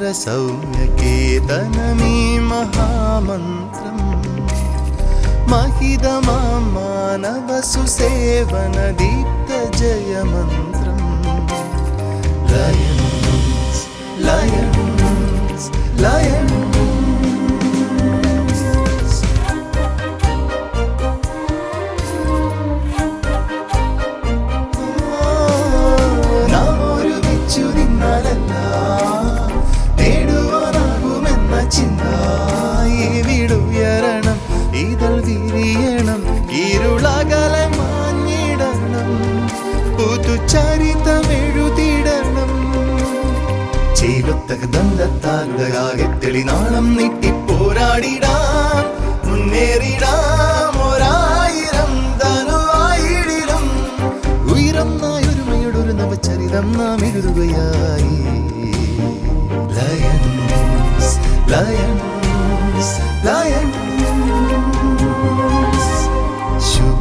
सरसौम्यकेतनमे महामन्त्रम् महिदमां मानवसुसेवनदीप्तजयमन्त्रम् लयनं लयनं ഇരുളകലെ മാഞ്ഞിടണം. പുതുചരിതം എഴുതിടണം ചേലൊത്തക ദന്തത്താലുടകാകെ തെളിനാളം നീട്ടി പോരാടിടാം. മുന്നേറിടാം. ഒരായിരം ലയൻസ് ലയൻസ് ലയൻസ്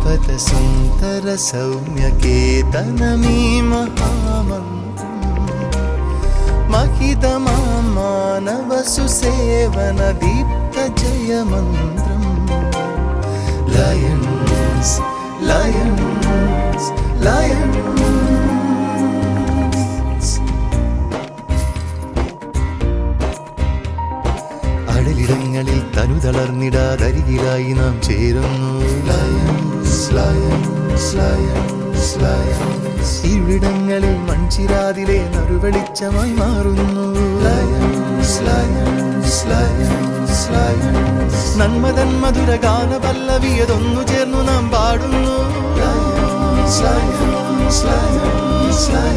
ശുഭത സുന്ദര സൗമ്യകേതനമീ മഹാമന്ത്രം महिदमां मानवसुसेवन दीप्तजयमन्त्रम् लयन्स् लयन्स् लयन्स् അടലിടങ്ങളിൽ തനു തളർന്നിടാതരികിലായി നാം ചേരുന്നു ലയൻസ് ലയൻസ് ലയൻസ് ലയൻസ് ഇവിടങ്ങളിൽ മൺചിരാതിലെ നറുവെളിച്ചമായി മാറുന്നു. നന്മതൻ മധുര ഗാന പല്ലവിയതൊന്നു ചേർന്നു നാം പാടുന്നു. Sly sly sly